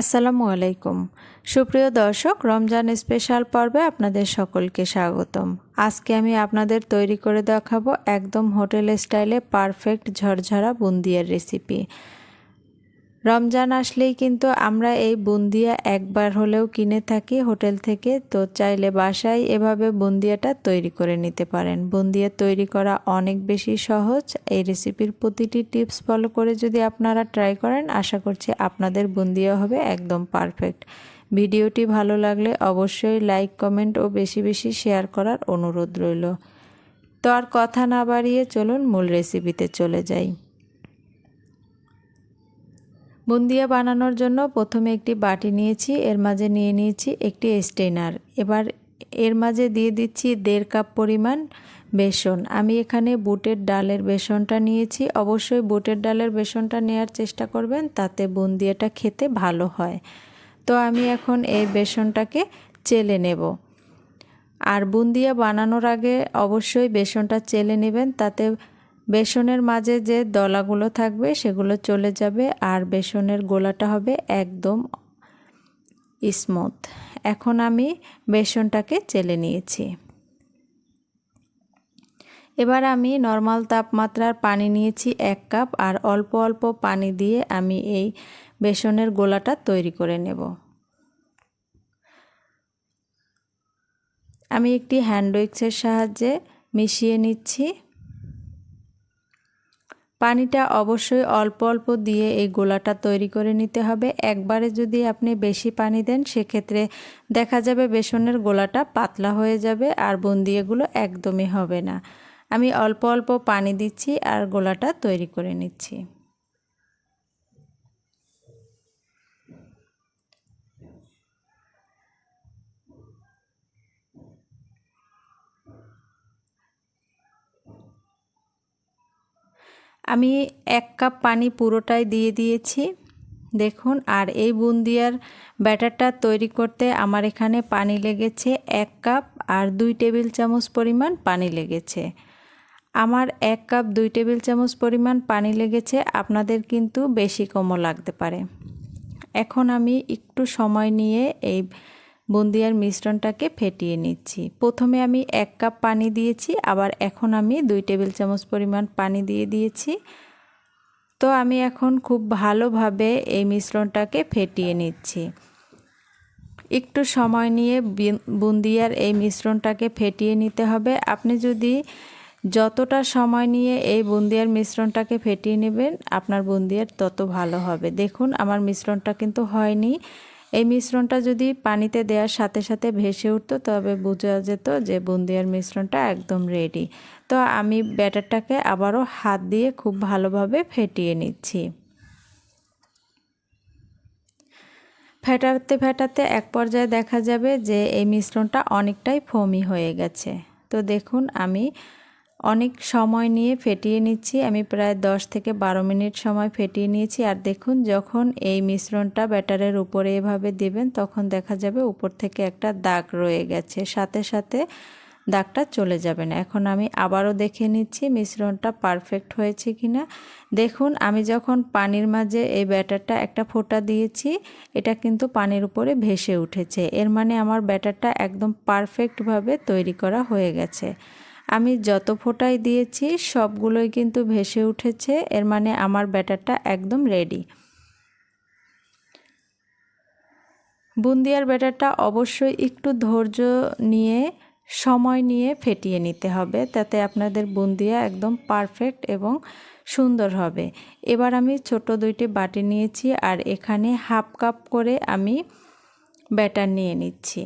আসসালামু আলাইকুম। সুপ্রিয় দর্শক, রমজান স্পেশাল পর্বে আপনাদের সকলকে স্বাগতম। আজকে আমি আপনাদের তৈরি করে দেখাবো একদম হোটেল স্টাইলে পারফেক্ট ঝরঝরা বুন্দিয়ার রেসিপি। রমজান আসলেই কিন্তু আমরা এই বুন্দিয়া একবার হলেও কিনে থাকি হোটেল থেকে, তো চাইলে বাসায় এভাবে বুন্দিয়াটা তৈরি করে নিতে পারেন। বুন্দিয়া তৈরি করা অনেক বেশি সহজ। এই রেসিপির প্রতিটি টিপস ফলো করে যদি আপনারা ট্রাই করেন, আশা করছি আপনাদের বুন্দিয়া হবে একদম পারফেক্ট। ভিডিওটি ভালো লাগলে অবশ্যই লাইক, কমেন্ট ও বেশি বেশি শেয়ার করার অনুরোধ রইল। তো আর কথা না বাড়িয়ে চলুন মূল রেসিপিতে চলে যাই। বুন্দিয়া বানানোর জন্য প্রথমে একটি বাটি নিয়েছি, এর মাঝে নিয়ে নিয়েছি একটি স্টেনার এবার এর মাঝে দিয়ে দিচ্ছি দেড় কাপ পরিমাণ বেসন। আমি এখানে বুটের ডালের বেসনটা নিয়েছি। অবশ্যই বুটের ডালের বেসনটা নেওয়ার চেষ্টা করবেন, তাতে বুন্দিয়াটা খেতে ভালো হয়। তো আমি এখন এই বেসনটাকে চেলে নেব। আর বুন্দিয়া বানানোর আগে অবশ্যই বেসনটা চেলে নেবেন, তাতে বেসনের মাঝে যে দলাগুলো থাকবে সেগুলো চলে যাবে আর বেসনের গোলাটা হবে একদম স্মুথ। এখন আমি বেসনটাকে চেলে নিয়েছি। এবার আমি নর্মাল তাপমাত্রার পানি নিয়েছি এক কাপ আর অল্প অল্প পানি দিয়ে আমি এই বেসনের গোলাটা তৈরি করে নেব। আমি একটি হ্যান্ড উইক্সের সাহায্যে মিশিয়ে নিচ্ছি। পানিটা অবশ্যই অল্প অল্প দিয়ে এই গোলাটা তৈরি করে নিতে হবে। একবারে যদি আপনি বেশি পানি দেন, সেক্ষেত্রে দেখা যাবে বেসনের গোলাটা পাতলা হয়ে যাবে আর বন্দিয়েগুলো একদমই হবে না। আমি অল্প অল্প পানি দিচ্ছি আর গোলাটা তৈরি করে নিচ্ছি। আমি এক কাপ পানি পুরোটাই দিয়ে দিয়েছি। দেখুন, আর এই বুন্দিয়ার ব্যাটারটা তৈরি করতে আমার এখানে পানি লেগেছে এক কাপ আর দুই টেবিল চামচ পরিমাণ পানি লেগেছে। আমার এক কাপ, দুই টেবিল চামচ পরিমাণ পানি লেগেছে, আপনাদের কিন্তু বেশি কমও লাগতে পারে। এখন আমি একটু সময় নিয়ে এই বুন্দিয়ার মিশ্রণটাকে ফেটিয়ে নিচ্ছি। প্রথমে আমি এক কাপ পানি দিয়েছি, আবার এখন আমি দুই টেবিল চামচ পরিমাণ পানি দিয়ে দিয়েছি। তো আমি এখন খুব ভালোভাবে এই মিশ্রণটাকে ফেটিয়ে নিচ্ছি। একটু সময় নিয়ে বুন্দিয়ার এই মিশ্রণটাকে ফেটিয়ে নিতে হবে। আপনি যদি যতটা সময় নিয়ে এই বুন্দিয়ার মিশ্রণটাকে ফেটিয়ে নেবেন, আপনার বুন্দিয়ার তত ভালো হবে। দেখুন, আমার মিশ্রণটা কিন্তু হয়নি। এই মিশ্রণটা যদি পানিতে দেওয়ার সাথে সাথে ভেসে উঠতো, তবে বোঝা যেত যে বুন্দিয়ার মিশ্রণটা একদম রেডি তো আমি ব্যাটারটাকে আবারও হাত দিয়ে খুব ভালোভাবে ফেটিয়ে নিচ্ছি। ফেটাতে ফেটাতে এক পর্যায়ে দেখা যাবে যে এই মিশ্রণটা অনেকটাই ফমি হয়ে গেছে। তো দেখুন, আমি অনেক সময় নিয়ে ফেটিয়ে নিচ্ছি। আমি প্রায় 10 থেকে বারো মিনিট সময় ফেটিয়ে নিয়েছি। আর দেখুন, যখন এই মিশ্রণটা ব্যাটারের উপরে এভাবে দিবেন, তখন দেখা যাবে উপর থেকে একটা দাগ রয়ে গেছে। সাথে সাথে দাগটা চলে যাবে না। এখন আমি আবারও দেখে নিচ্ছি মিশ্রণটা পারফেক্ট হয়েছে কি না দেখুন, আমি যখন পানির মাঝে এই ব্যাটারটা একটা ফোঁটা দিয়েছি, এটা কিন্তু পানির উপরে ভেসে উঠেছে। এর মানে আমার ব্যাটারটা একদম পারফেক্টভাবে তৈরি করা হয়ে গেছে। আমি যত ফোটাই দিয়েছি, সবগুলোই কিন্তু ভেসে উঠেছে, এর মানে আমার ব্যাটারটা একদম রেডি। বুন্দিয়ার ব্যাটারটা অবশ্যই একটু ধৈর্য নিয়ে, সময় নিয়ে ফেটিয়ে নিতে হবে, তাতে আপনাদের বুন্দিয়া একদম পারফেক্ট এবং সুন্দর হবে। এবার আমি ছোট দুইটি বাটি নিয়েছি, আর এখানে হাফ কাপ করে আমি ব্যাটার নিয়ে নিচ্ছি।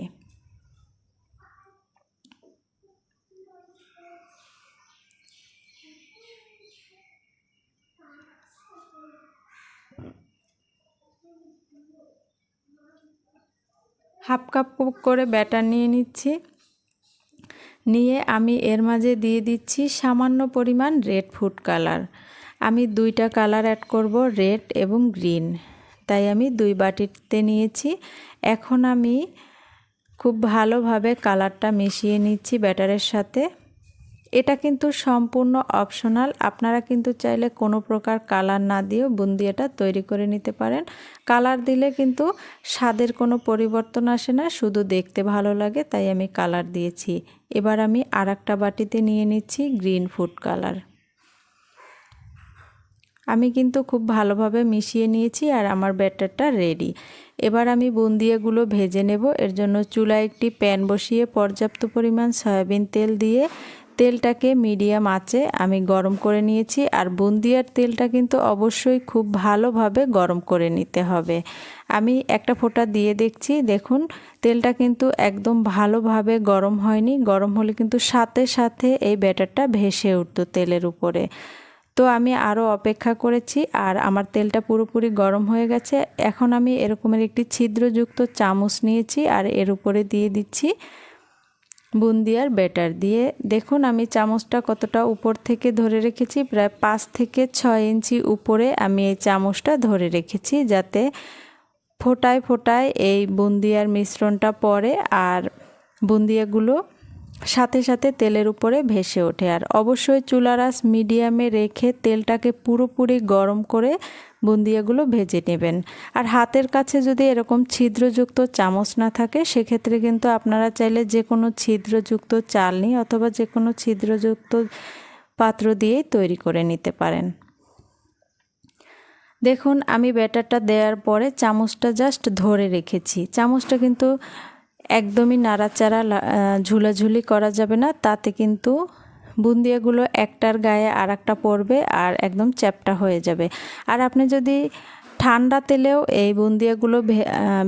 হাফ কাপ করে ব্যাটার নিয়ে নিচ্ছি। নিয়ে আমি এর মাঝে দিয়ে দিচ্ছি সামান্য পরিমাণ রেড ফুড কালার। আমি দুইটা কালার অ্যাড করব, রেড এবং গ্রিন। তাই আমি দুই বাটিতে নিয়েছি। এখন আমি খুব ভালোভাবে কালারটা মিশিয়ে নিচ্ছি ব্যাটারের সাথে। এটা কিন্তু সম্পূর্ণ অপশনাল আপনারা কিন্তু চাইলে কোনো প্রকার কালার না দিয়েও বুন্দিয়াটা তৈরি করে নিতে পারেন। কালার দিলে কিন্তু স্বাদের কোনো পরিবর্তন আসে না, শুধু দেখতে ভালো লাগে, তাই আমি কালার দিয়েছি। এবার আমি আর বাটিতে নিয়ে নিচ্ছি গ্রিন ফুড কালার আমি কিন্তু খুব ভালোভাবে মিশিয়ে নিয়েছি আর আমার ব্যাটারটা রেডি এবার আমি বুন্দিয়াগুলো ভেজে নেব। এর জন্য চুলায় একটি প্যান বসিয়ে পর্যাপ্ত পরিমাণ সয়াবিন তেল দিয়ে তেলটাকে মিডিয়াম আঁচে আমি গরম করে নিয়েছি আর বুন্দিয়ার তেলটা কিন্তু অবশ্যই খুব ভালোভাবে গরম করে নিতে হবে। আমি একটা ফোঁটা দিয়ে দেখছি, দেখুন, তেলটা কিন্তু একদম ভালোভাবে গরম হয়নি। গরম হলে কিন্তু সাথে সাথে এই ব্যাটারটা ভেসে উঠতো তেলের উপরে। তো আমি আরও অপেক্ষা করেছি আর আমার তেলটা পুরোপুরি গরম হয়ে গেছে। এখন আমি এরকমের একটি ছিদ্রযুক্ত চামচ নিয়েছি আর এর উপরে দিয়ে দিচ্ছি বুন্দিয়ার ব্যাটার দিয়ে। দেখুন, আমি চামচটা কতটা উপর থেকে ধরে রেখেছি। প্রায় পাঁচ থেকে ছয় ইঞ্চি উপরে আমি এই চামচটা ধরে রেখেছি যাতে ফোটায় ফোটায় এই বুন্দিয়ার মিশ্রণটা পরে আর বুন্দিয়াগুলো সাথে সাথে তেলের উপরে ভেসে ওঠে আর অবশ্যই চুলারাস মিডিয়ামে রেখে তেলটাকে পুরোপুরি গরম করে বুন্দিয়াগুলো ভেজে নেবেন। আর হাতের কাছে যদি এরকম ছিদ্রযুক্ত চামচ না থাকে, সেক্ষেত্রে কিন্তু আপনারা চাইলে যে কোনো ছিদ্রযুক্ত চালনি অথবা যে কোনো ছিদ্রযুক্ত পাত্র দিয়েই তৈরি করে নিতে পারেন। দেখুন, আমি ব্যাটারটা দেওয়ার পরে চামচটা জাস্ট ধরে রেখেছি। চামচটা কিন্তু একদমই নাড়াচাড়া ঝুলাঝুলি করা যাবে না। তাতে কিন্তু বুন্দিয়াগুলো একটার গায়ে আর একটা পড়বে আর একদম চ্যাপটা হয়ে যাবে। আর আপনি যদি ঠান্ডা তেলেও এই বুন্দিয়াগুলো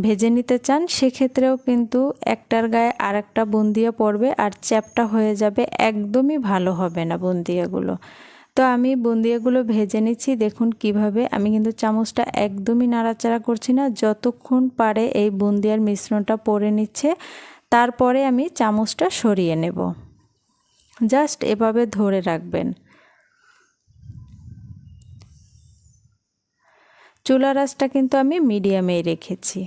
ভেজে নিতে চান, সেক্ষেত্রেও কিন্তু একটার গায়ে আর একটা বুন্দিয়া পড়বে আর চ্যাপটা হয়ে যাবে। একদমই ভালো হবে না বুন্দিয়াগুলো। তো আমি বুন্দিয়াগুলো ভেজে নিচ্ছি, দেখুন কীভাবে। আমি কিন্তু চামচটা একদমই নাড়াচাড়া করছি না, যতক্ষণ পারে এই বুন্দিয়ার মিশ্রণটা পরে নিচ্ছে, তারপরে আমি চামচটা সরিয়ে নেব। জাস্ট এভাবে ধরে রাখবেন। চুলা রাসটা কিন্তু আমি মিডিয়ামেই রেখেছি।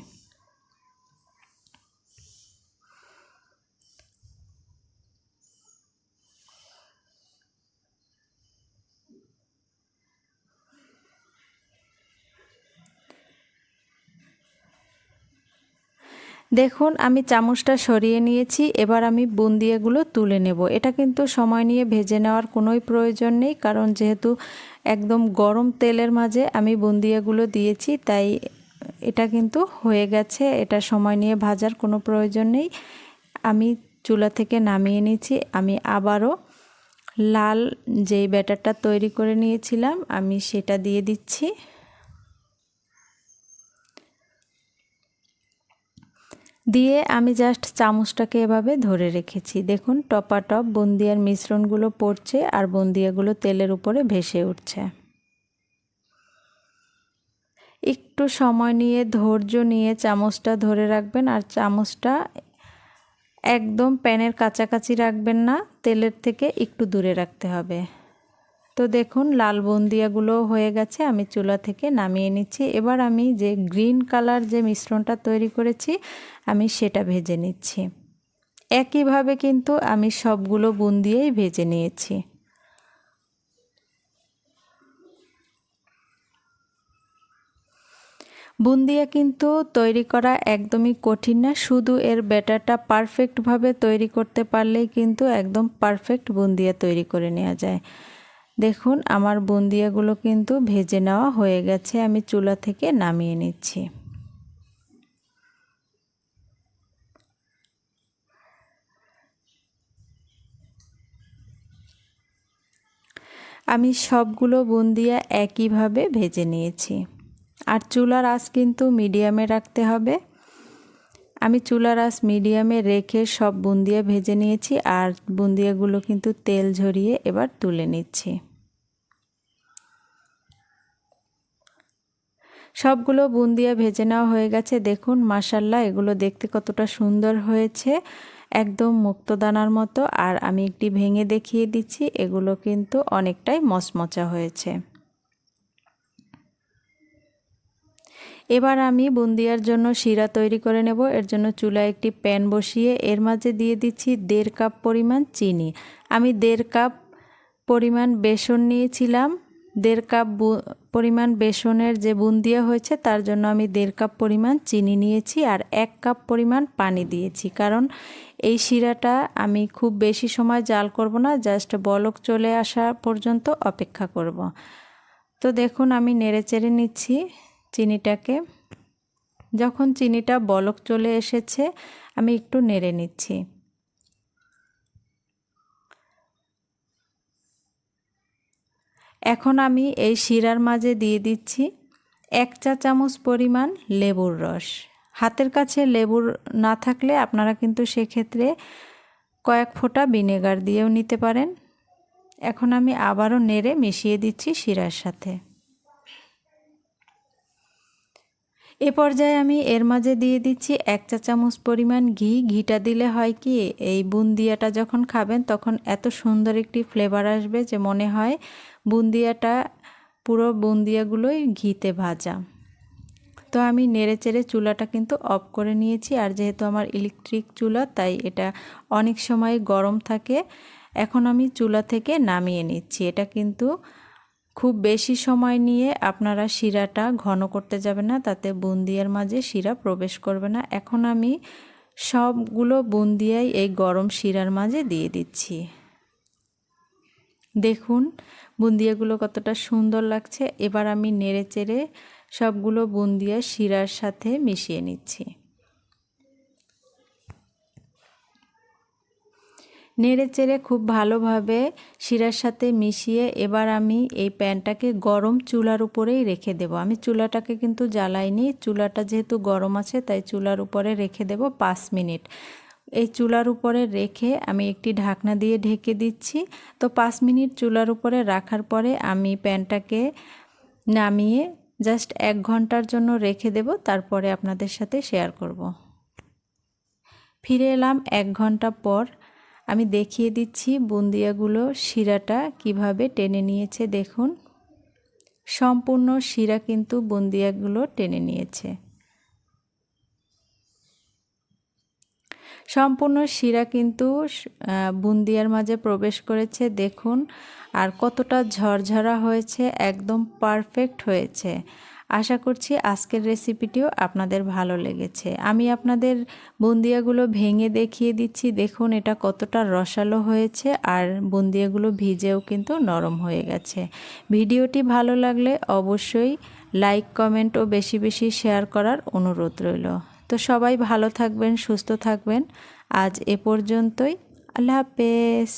দেখুন, আমি চামচটা সরিয়ে নিয়েছি, এবার আমি বুন্দিয়াগুলো তুলে নেব। এটা কিন্তু সময় নিয়ে ভেজে নেওয়ার কোনোই প্রয়োজন নেই, কারণ যেহেতু একদম গরম তেলের মাঝে আমি বুন্দিয়াগুলো দিয়েছি, তাই এটা কিন্তু হয়ে গেছে, এটা সময় নিয়ে ভাজার কোনো প্রয়োজন নেই। আমি চুলা থেকে নামিয়ে নিয়েছি, আমি আবারও লাল যেই ব্যাটারটা তৈরি করে নিয়েছিলাম, আমি সেটা দিয়ে দিচ্ছি। দিয়ে আমি জাস্ট চামচটাকে এভাবে ধরে রেখেছি। দেখুন টপা টপ বন্দিয়ার মিশ্রণগুলো পড়ছে আর বন্দিয়াগুলো তেলের উপরে ভেসে উঠছে। একটু সময় নিয়ে, ধৈর্য নিয়ে চামচটা ধরে রাখবেন আর চামচটা একদম প্যানের কাছাকাছি রাখবেন না, তেলের থেকে একটু দূরে রাখতে হবে। তো দেখুন, লাল বন্দিয়াগুলো হয়ে গেছে, আমি চুলা থেকে নামিয়ে নিচ্ছি। এবার আমি যে গ্রিন কালার যে মিশ্রণটা তৈরি করেছি, আমি সেটা ভেজে নিচ্ছি। একইভাবে কিন্তু আমি সবগুলো বুন্দিয়েই ভেজে নিয়েছি। বুন্দিয়া কিন্তু তৈরি করা একদমই কঠিন না, শুধু এর ব্যাটারটা পারফেক্টভাবে তৈরি করতে পারলেই কিন্তু একদম পারফেক্ট বুন্দিয়া তৈরি করে নেওয়া যায়। দেখুন, আমার বুন্দিয়াগুলো কিন্তু ভেজে নেওয়া হয়ে গেছে, আমি চুলা থেকে নামিয়ে নিচ্ছি। আমি সবগুলো বুন্দিয়া একইভাবে ভেজে নিয়েছি। আর চুলার আঁচ কিন্তু মিডিয়ামে রাখতে হবে। আমি চুলার আঁচ মিডিয়ামে রেখে সব বুন্দিয়া ভেজে নিয়েছি আর বুন্দিয়াগুলো কিন্তু তেল ঝরিয়ে এবার তুলে নিচ্ছি। সবগুলো বুন্দিয়া ভেজে নেওয়া হয়ে গেছে। দেখুন মাসাল্লাহ এগুলো দেখতে কতটা সুন্দর হয়েছে। একদম মুক্তদানার মতো। আর আমি একটি ভেঙে দেখিয়ে দিচ্ছি, এগুলো কিন্তু অনেকটাই মচমচা হয়েছে। এবার আমি বুন্দিয়ার জন্য শিরা তৈরি করে নেব। এর জন্য চুলায় একটি প্যান বসিয়ে এর মাঝে দিয়ে দিচ্ছি দেড় কাপ পরিমাণ চিনি। আমি দেড় কাপ পরিমাণ বেসন নিয়েছিলাম। দেড় কাপ পরিমাণ বেসনের যে বুন্দিয়া হয়েছে তার জন্য আমি দেড় কাপ পরিমাণ চিনি নিয়েছি আর এক কাপ পরিমাণ পানি দিয়েছি। কারণ এই শিরাটা আমি খুব বেশি সময় জাল করব না, জাস্ট বলক চলে আসা পর্যন্ত অপেক্ষা করব। তো দেখুন আমি নেড়ে চেড়ে নিচ্ছি। চিনিটাকে। যখন চিনিটা বলক চলে এসেছে, আমি একটু নেড়ে নিচ্ছি। এখন আমি এই শিরার মাঝে দিয়ে দিচ্ছি এক চা চামচ পরিমাণ লেবুর রস। হাতের কাছে লেবুর না থাকলে আপনারা কিন্তু সেক্ষেত্রে কয়েক ফোঁটা ভিনেগার দিয়েও নিতে পারেন। এখন আমি আবারও নেড়ে মিশিয়ে দিচ্ছি শিরার সাথে। এ পর্যায়ে আমি এর মাঝে দিয়ে দিচ্ছি এক চা চামচ পরিমাণ ঘি। ঘিটা দিলে হয় কি, এই বুন্দিয়াটা যখন খাবেন তখন এত সুন্দর একটি ফ্লেভার আসবে যে মনে হয় বুন্দিয়াটা পুরো বুন্দিয়াগুলোই ঘিতে ভাজা। তো আমি নেড়ে চেড়ে চুলাটা কিন্তু অফ করে নিয়েছি আর যেহেতু আমার ইলেকট্রিক চুলা, তাই এটা অনেক সময় গরম থাকে। এখন আমি চুলা থেকে নামিয়ে নিচ্ছি। এটা কিন্তু খুব বেশি সময় নিয়ে আপনারা শিরাটা ঘন করতে যাবেন না, তাতে বুন্দিয়ার মাঝে শিরা প্রবেশ করবে না। এখন আমি সবগুলো বুন্দিয়াই এই গরম শিরার মাঝে দিয়ে দিচ্ছি। দেখুন, বুন্দিয়াগুলো কতটা সুন্দর লাগছে। এবার আমি নেড়ে চেড়ে সবগুলো বুন্দিয়া শিরার সাথে মিশিয়ে নিচ্ছি। নেড়ে চেড়ে খুব ভালোভাবে শিরার সাথে মিশিয়ে এবার আমি এই প্যানটাকে গরম চুলার উপরেই রেখে দেব। আমি চুলাটাকে কিন্তু জ্বালাইনি, চুলাটা যেহেতু গরম আছে তাই চুলার উপরে রেখে দেব পাঁচ মিনিট। এই চুলার উপরে রেখে আমি একটি ঢাকনা দিয়ে ঢেকে দিচ্ছি। তো পাঁচ মিনিট চুলার উপরে রাখার পরে আমি প্যানটাকে নামিয়ে জাস্ট এক ঘণ্টার জন্য রেখে দেব, তারপরে আপনাদের সাথে শেয়ার করব। ফিরে এলাম এক ঘণ্টা পর আমি দেখিয়ে দিচ্ছি বুন্দিয়াগুলো শিরাটা কীভাবে টেনে নিয়েছে, দেখুন। সম্পূর্ণ শিরা কিন্তু বুন্দিয়াগুলো টেনে নিয়েছে। সম্পূর্ণ শিরা কিন্তু বুন্দিয়ার মাঝে প্রবেশ করেছে, দেখুন। আর কতটা ঝরঝরা হয়েছে, একদম পারফেক্ট হয়েছে। আশা করছি আজকের রেসিপিটিও আপনাদের ভালো লেগেছে। আমি আপনাদের বুন্দিয়াগুলো ভেঙে দেখিয়ে দিচ্ছি। দেখুন, এটা কতটা রসালো হয়েছে আর বুন্দিয়াগুলো ভিজেও কিন্তু নরম হয়ে গেছে। ভিডিওটি ভালো লাগলে অবশ্যই লাইক কমেন্ট ও বেশি বেশি শেয়ার করার অনুরোধ রইল। তো সবাই ভালো থাকবেন, সুস্থ থাকবেন। আজ এ পর্যন্তই। আল্লাহ হাফেজ।